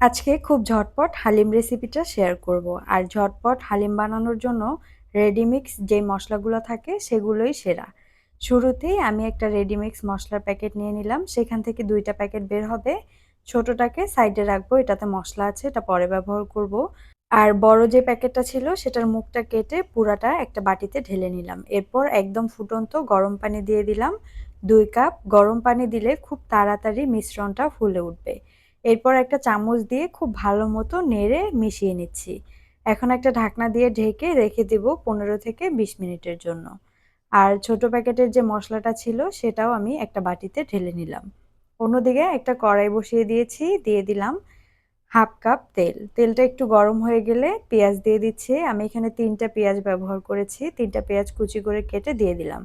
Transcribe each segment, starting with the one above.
আজকে খুব ঝটপট হালিম রেসিপিটা শেয়ার করব। আর ঝটপট হালিম বানানোর জন্য রেডিমিক্স যে মশলাগুলো থাকে সেগুলোই সেরা। শুরুতেই আমি একটা রেডিমিক্স মশলার প্যাকেট নিয়ে নিলাম। সেখান থেকে দুইটা প্যাকেট বের হবে। ছোটটাকে সাইডে রাখব। এটাতে মশলা আছে, এটা পরে ব্যবহার করব। আর বড় যে প্যাকেটটা ছিল, সেটার মুখটা কেটে পুরাটা একটা বাটিতে ঢেলে নিলাম। এরপর একদম ফুটন্ত গরম পানি দিয়ে দিলাম। দুই কাপ গরম পানি দিলে খুব তাড়াতাড়ি মিশ্রণটা ফুলে উঠবে। এরপর একটা চামচ দিয়ে খুব ভালো মতো নেড়ে মিশিয়ে নিচ্ছি। এখন একটা ঢাকনা দিয়ে ঢেকে রেখে দেব পনেরো থেকে বিশ মিনিটের জন্য। আর ছোট প্যাকেটের যে মশলাটা ছিল সেটাও আমি একটা বাটিতে ঢেলে নিলাম। অন্যদিকে একটা কড়াই বসিয়ে দিয়েছি, দিয়ে দিলাম হাফ কাপ তেল। তেলটা একটু গরম হয়ে গেলে পেঁয়াজ দিয়ে দিচ্ছি। আমি এখানে তিনটা পেঁয়াজ ব্যবহার করেছি। তিনটা পেঁয়াজ কুচি করে কেটে দিয়ে দিলাম।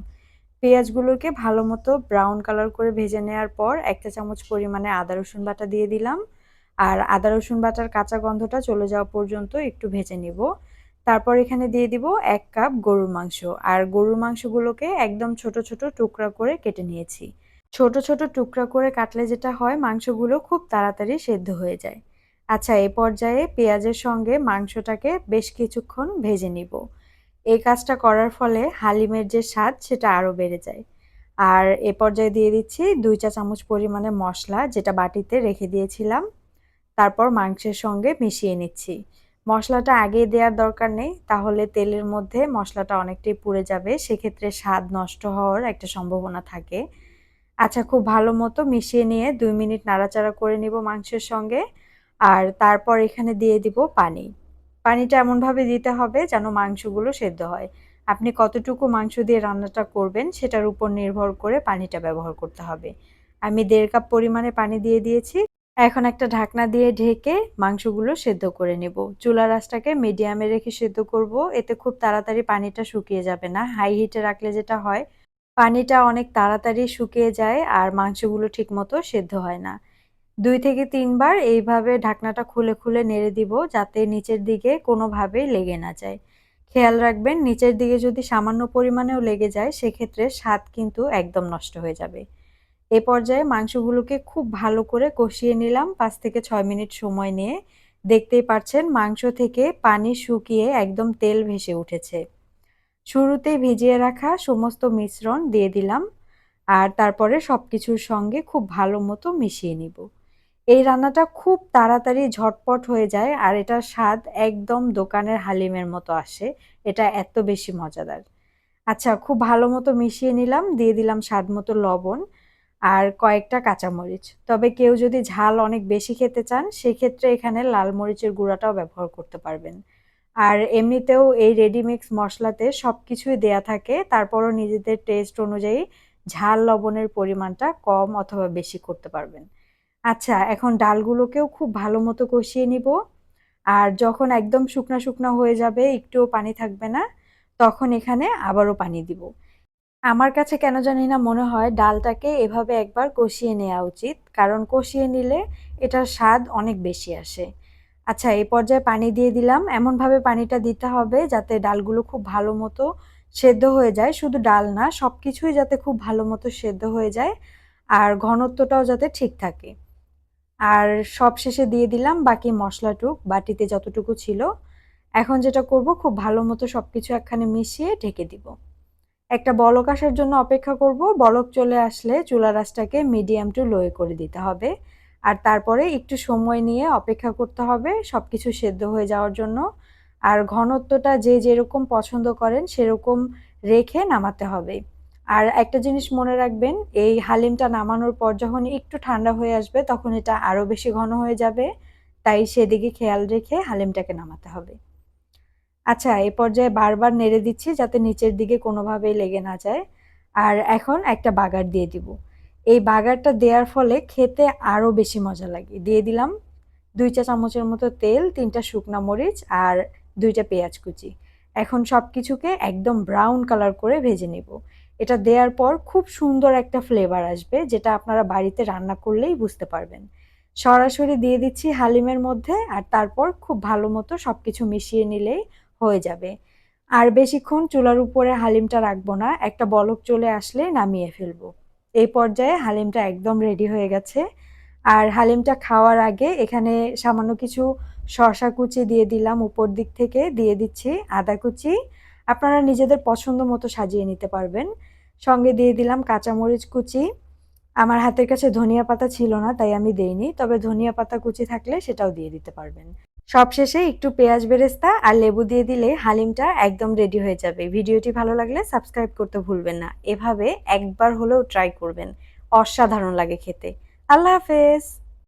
পেঁয়াজগুলোকে ভালো মতো ব্রাউন কালার করে ভেজে নেওয়ার পর একটা চামচ পরিমাণে আদা, রসুন বাটা দিয়ে দিলাম। আর আদা, রসুন বাটার কাঁচা গন্ধটা চলে যাওয়া পর্যন্ত একটু ভেজে নিব। তারপর এখানে দিয়ে দিব এক কাপ গরুর মাংস। আর গরুর মাংসগুলোকে একদম ছোট ছোট টুকরা করে কেটে নিয়েছি। ছোট ছোট টুকরা করে কাটলে যেটা হয়, মাংসগুলো খুব তাড়াতাড়ি সেদ্ধ হয়ে যায়। আচ্ছা এ পর্যায়ে পেঁয়াজের সঙ্গে মাংসটাকে বেশ কিছুক্ষণ ভেজে নিব। এই কাজটা করার ফলে হালিমের যে স্বাদ, সেটা আরও বেড়ে যায়। আর এ পর্যায়ে দিয়ে দিচ্ছি দুই চা চামচ পরিমাণে মশলা, যেটা বাটিতে রেখে দিয়েছিলাম। তারপর মাংসের সঙ্গে মিশিয়ে নিচ্ছি। মশলাটা আগে দেওয়ার দরকার নেই, তাহলে তেলের মধ্যে মশলাটা অনেকটাই পুড়ে যাবে। সেক্ষেত্রে স্বাদ নষ্ট হওয়ার একটা সম্ভাবনা থাকে। আচ্ছা খুব ভালো মতো মিশিয়ে নিয়ে দুই মিনিট নাড়াচাড়া করে নিব মাংসের সঙ্গে। আর তারপর এখানে দিয়ে দিব পানি। পানিটা এমনভাবে দিতে হবে যেন মাংসগুলো সেদ্ধ হয়। আপনি কতটুকু মাংস দিয়ে রান্নাটা করবেন সেটার উপর নির্ভর করে পানিটা ব্যবহার করতে হবে। আমি দেড় কাপ পরিমাণে পানি দিয়ে দিয়েছি। এখন একটা ঢাকনা দিয়ে ঢেকে মাংসগুলো সেদ্ধ করে নেব। চুলা রাসটাকে মিডিয়ামে রেখে সেদ্ধ করব। এতে খুব তাড়াতাড়ি পানিটা শুকিয়ে যাবে না। হাই হিটে রাখলে যেটা হয়, পানিটা অনেক তাড়াতাড়ি শুকিয়ে যায় আর মাংসগুলো ঠিকমতো সেদ্ধ হয় না। দুই থেকে তিনবার এইভাবে ঢাকনাটা খুলে খুলে নেড়ে দিব যাতে নিচের দিকে কোনোভাবেই লেগে না যায়। খেয়াল রাখবেন, নিচের দিকে যদি সামান্য পরিমাণেও লেগে যায়, সেক্ষেত্রে স্বাদ কিন্তু একদম নষ্ট হয়ে যাবে। এ পর্যায়ে মাংসগুলোকে খুব ভালো করে কষিয়ে নিলাম, পাঁচ থেকে ছয় মিনিট সময় নিয়ে। দেখতেই পাচ্ছেন মাংস থেকে পানি শুকিয়ে একদম তেল ভেসে উঠেছে। শুরুতে ভিজিয়ে রাখা সমস্ত মিশ্রণ দিয়ে দিলাম, আর তারপরে সব কিছুর সঙ্গে খুব ভালো মতো মিশিয়ে নিব। এই রান্নাটা খুব তাড়াতাড়ি ঝটপট হয়ে যায় আর এটার স্বাদ একদম দোকানের হালিমের মতো আসে। এটা এত বেশি মজাদার। আচ্ছা খুব ভালো মতো মিশিয়ে নিলাম, দিয়ে দিলাম স্বাদ মতো লবণ আর কয়েকটা কাঁচামরিচ। তবে কেউ যদি ঝাল অনেক বেশি খেতে চান, সেক্ষেত্রে এখানে লাল মরিচের গুঁড়াটাও ব্যবহার করতে পারবেন। আর এমনিতেও এই রেডিমিক্স মশলাতে সব কিছুই দেয়া থাকে, তারপরও নিজেদের টেস্ট অনুযায়ী ঝাল লবণের পরিমাণটা কম অথবা বেশি করতে পারবেন। আচ্ছা এখন ডালগুলোকেও খুব ভালো মতো কষিয়ে নিব। আর যখন একদম শুকনা শুকনা হয়ে যাবে, একটুও পানি থাকবে না, তখন এখানে আবারও পানি দিব। আমার কাছে কেন জানি না মনে হয় ডালটাকে এভাবে একবার কষিয়ে নেওয়া উচিত, কারণ কষিয়ে নিলে এটার স্বাদ অনেক বেশি আসে। আচ্ছা এই পর্যায়ে পানি দিয়ে দিলাম। এমনভাবে পানিটা দিতে হবে যাতে ডালগুলো খুব ভালো মতো সেদ্ধ হয়ে যায়। শুধু ডাল না সব কিছুই যাতে খুব ভালো মতো সেদ্ধ হয়ে যায়, আর ঘনত্বটাও যাতে ঠিক থাকে। আর সব শেষে দিয়ে দিলাম বাকি মশলাটুক, বাটিতে যতটুকু ছিল। এখন যেটা করব, খুব ভালো মতো সব কিছু একখানে মিশিয়ে ঢেকে দিব। একটা বলক আসার জন্য অপেক্ষা করব। বলক চলে আসলে চুলা রাসটাকে মিডিয়াম টু লোয়ে করে দিতে হবে। আর তারপরে একটু সময় নিয়ে অপেক্ষা করতে হবে সব কিছু সেদ্ধ হয়ে যাওয়ার জন্য। আর ঘনত্বটা যে যেরকম পছন্দ করেন সেরকম রেখে নামাতে হবে। আর একটা জিনিস মনে রাখবেন, এই হালিমটা নামানোর পর যখন একটু ঠান্ডা হয়ে আসবে তখন এটা আরও বেশি ঘন হয়ে যাবে, তাই সেদিকে খেয়াল রেখে হালিমটাকে নামাতে হবে। আচ্ছা এ পর্যায়ে বারবার নেড়ে দিচ্ছি যাতে নিচের দিকে কোনোভাবেই লেগে না যায়। আর এখন একটা বাগার দিয়ে দিব। এই বাগারটা দেওয়ার ফলে খেতে আরও বেশি মজা লাগে। দিয়ে দিলাম দুই চা চামচের মতো তেল, তিনটা শুকনা মরিচ আর দুইটা পেঁয়াজ কুচি। এখন সব কিছুকে একদম ব্রাউন কালার করে ভেজে নেব। এটা দেওয়ার পর খুব সুন্দর একটা ফ্লেভার আসবে, যেটা আপনারা বাড়িতে রান্না করলেই বুঝতে পারবেন। সরাসরি দিয়ে দিচ্ছি হালিমের মধ্যে আর তারপর খুব ভালো মতো সব কিছু মিশিয়ে নিলেই হয়ে যাবে। আর বেশিক্ষণ চুলার উপরে হালিমটা রাখব না, একটা বলক চলে আসলে নামিয়ে ফেলব। এই পর্যায়ে হালিমটা একদম রেডি হয়ে গেছে। আর হালিমটা খাওয়ার আগে এখানে সামান্য কিছু শসা কুচি দিয়ে দিলাম উপর দিক থেকে, দিয়ে দিচ্ছি আদা কুচি। আপনারা নিজেদের পছন্দ মতো সাজিয়ে নিতে পারবেন। সঙ্গে দিয়ে দিলাম কাঁচামরিচ কুচি। আমার হাতের কাছে ধনিয়া পাতা ছিল না, তাই আমি দেইনি, তবে ধনিয়া পাতা কুচি থাকলে সেটাও দিয়ে দিতে পারবেন। সবশেষে একটু পেঁয়াজ বেরেস্তা আর লেবু দিয়ে দিলে হালিমটা একদম রেডি হয়ে যাবে। ভিডিওটি ভালো লাগলে সাবস্ক্রাইব করতে ভুলবেন না। এভাবে একবার হলেও ট্রাই করবেন। অসাধারণ লাগে খেতে। আল্লাহ হাফেজ!